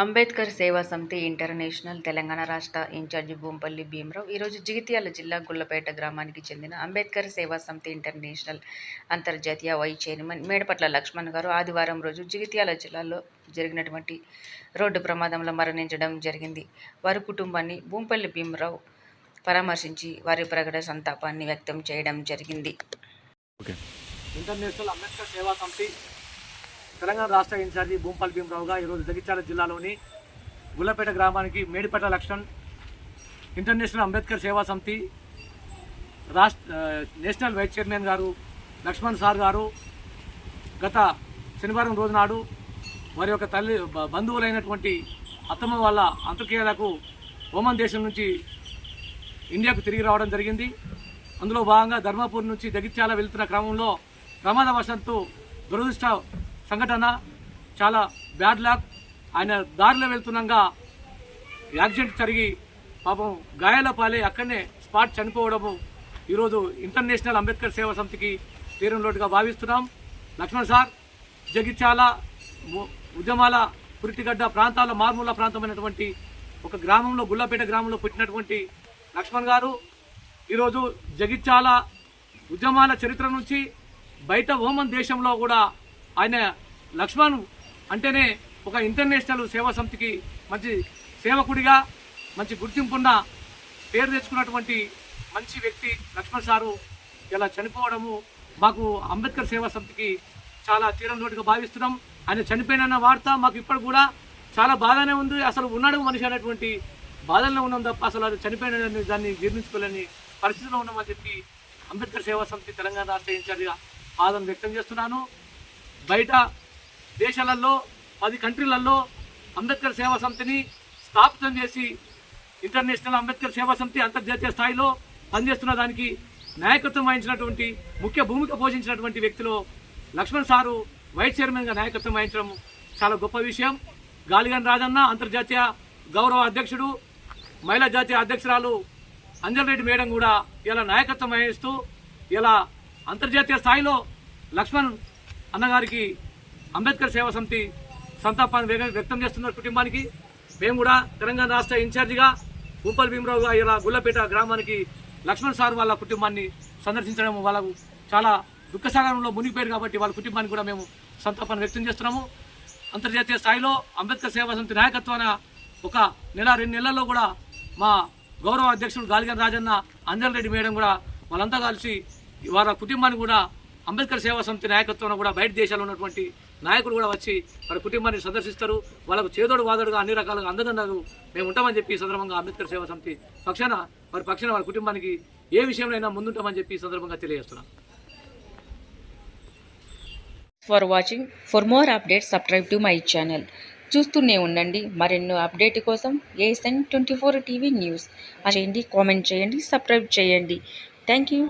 అంబేద్కర్ సేవా సమితి ఇంటర్నేషనల్ తెలంగాణ రాష్ట్ర ఇన్ఛార్జి భూంపల్లి భీమరావు ఈరోజు జగిత్యాల జిల్లా గుల్లపేట గ్రామానికి చెందిన అంబేద్కర్ సేవా సమితి ఇంటర్నేషనల్ అంతర్జాతీయ వై చైర్మన్ మేడపట్ల లక్ష్మణ్ గారు ఆదివారం రోజు జగిత్యాల జిల్లాలో జరిగినటువంటి రోడ్డు ప్రమాదంలో మరణించడం జరిగింది. వారి కుటుంబాన్ని భూంపల్లి భీమరావు పరామర్శించి వారి ప్రకట సంతాపాన్ని వ్యక్తం చేయడం జరిగింది. ఓకే. ఇంటర్నేషనల్ అంబేద్కర్ సేవా సమితి తెలంగాణ రాష్ట్ర ఇన్ఛార్జి భూంపల్ భీమరావుగా ఈరోజు జగిత్యాల జిల్లాలోని గుల్లపేట గ్రామానికి మేడిపేట లక్ష్మణ్ ఇంటర్నేషనల్ అంబేద్కర్ సేవా సమితి రాష్ట్ర నేషనల్ వైస్ చైర్మన్ గారు లక్ష్మణ్ సార్ గారు గత శనివారం రోజు నాడు వారి యొక్క తల్లి బంధువులైనటువంటి అత్తమ్మ వాళ్ళ అంత్యక్రియలకు ఓమన్ దేశం నుంచి ఇండియాకు తిరిగి రావడం జరిగింది. అందులో భాగంగా ధర్మపూర్ నుంచి జగిత్యాల వెళ్తున్న క్రమంలో ప్రమాదవశాత్తు దురదృష్ట సంఘటన చాలా బ్యాడ్ లక్. ఆయన దారిలో వెళ్తుండగా యాక్సిడెంట్ జరిగి పాపం గాయాల పాలే అక్కడనే స్పాట్ చనిపోవడము ఈరోజు ఇంటర్నేషనల్ అంబేద్కర్ సేవా సమితికి తీరం లోటుగా భావిస్తున్నాం. లక్ష్మణ్ సార్ జగిత్యాల ఉద్యమాల పురిటిగడ్డ ప్రాంతాల మారుమూల ప్రాంతమైనటువంటి ఒక గ్రామంలో గుల్లపేట గ్రామంలో పుట్టినటువంటి లక్ష్మణ్ గారు ఈరోజు జగిత్యాల ఉద్యమాల చరిత్ర నుంచి బయట ఓమన్ దేశంలో కూడా ఆయన లక్ష్మణ్ అంటేనే ఒక ఇంటర్నేషనల్ సేవా సమితికి మంచి సేవకుడిగా మంచి గుర్తింపున్న పేరు తెచ్చుకున్నటువంటి మంచి వ్యక్తి లక్ష్మణ్ సారు. ఇలా చనిపోవడము మాకు అంబేద్కర్ సేవా సమితికి చాలా తీరం నోటిగా భావిస్తున్నాం. ఆయన చనిపోయిన వార్త మాకు ఇప్పుడు కూడా చాలా బాగానే ఉంది. అసలు ఉన్నాడు మనిషి అనేటువంటి బాధల్లో ఉన్నాం తప్ప అసలు అది చనిపోయిన దాన్ని జీర్ణించుకోలేని పరిస్థితిలో ఉన్నామని చెప్పి అంబేద్కర్ సేవా సమితి తెలంగాణ రాష్ట్ర ఇన్ఛార్జిగా ఆదరణ వ్యక్తం చేస్తున్నాను. బయట దేశాలలో పది కంట్రీలలో అంబేద్కర్ సేవా సమితిని స్థాపితం చేసి ఇంటర్నేషనల్ అంబేద్కర్ సేవా సమితి అంతర్జాతీయ స్థాయిలో పనిచేస్తున్న దానికి నాయకత్వం వహించినటువంటి ముఖ్య భూమిక పోషించినటువంటి వ్యక్తిలో లక్ష్మణ్ సారు వైస్ చైర్మన్గా నాయకత్వం వహించడం చాలా గొప్ప విషయం. గాలిగన్ రాజన్న అంతర్జాతీయ గౌరవ అధ్యక్షుడు మహిళా జాతీయ అధ్యక్షురాలు అంజల్ రెడ్డి మేడం కూడా ఇలా నాయకత్వం వహిస్తూ ఇలా అంతర్జాతీయ స్థాయిలో లక్ష్మణ్ అన్నగారికి అంబేద్కర్ సేవా సమితి సంతాపాన్ని వ్యక్తం చేస్తున్న కుటుంబానికి. మేము కూడా తెలంగాణ రాష్ట్ర ఇన్ఛార్జిగా భూపల్ భీమరావుగా ఇలా గుల్లపేట గ్రామానికి లక్ష్మణ్ సార్ వాళ్ళ కుటుంబాన్ని సందర్శించడం వాళ్ళకు చాలా దుఃఖసాగరంలో మునిగిపోయారు కాబట్టి వాళ్ళ కుటుంబానికి కూడా మేము సంతాపాన్ని వ్యక్తం చేస్తున్నాము. అంతర్జాతీయ స్థాయిలో అంబేద్కర్ సేవా సమితి నాయకత్వాన ఒక నెల రెండు నెలల్లో కూడా మా గౌరవ అధ్యక్షుడు గాలిగన్ రాజన్న అంజల్ రెడ్డి మేడం కూడా వాళ్ళంతా కలిసి వాళ్ళ కుటుంబాన్ని కూడా అంబేద్కర్ సేవా సమితి నాయకత్వంలో కూడా బయట దేశాల్లో ఉన్నటువంటి నాయకులు కూడా వచ్చి వారి కుటుంబాన్ని సందర్శిస్తారు. వాళ్ళకు చేదోడు వాదోడుగా అన్ని రకాలుగా అందదండలు మేము ఉంటామని చెప్పి సందర్భంగా అంబేద్కర్ సేవా సమితి పక్షాన వారి పక్షాన వారి కుటుంబానికి ఏ విషయంలో అయినా ముందుంటామని చెప్పి సందర్భంగా తెలియజేస్తున్నాం. For watching for more updates subscribe to my channel చూస్తూనే ఉండండి. మరెన్నో అప్డేట్ కోసం ASN twenty four TV news. చేయండి కామెంట్ చేయండి సబ్స్క్రైబ్ చేయండి. Thank you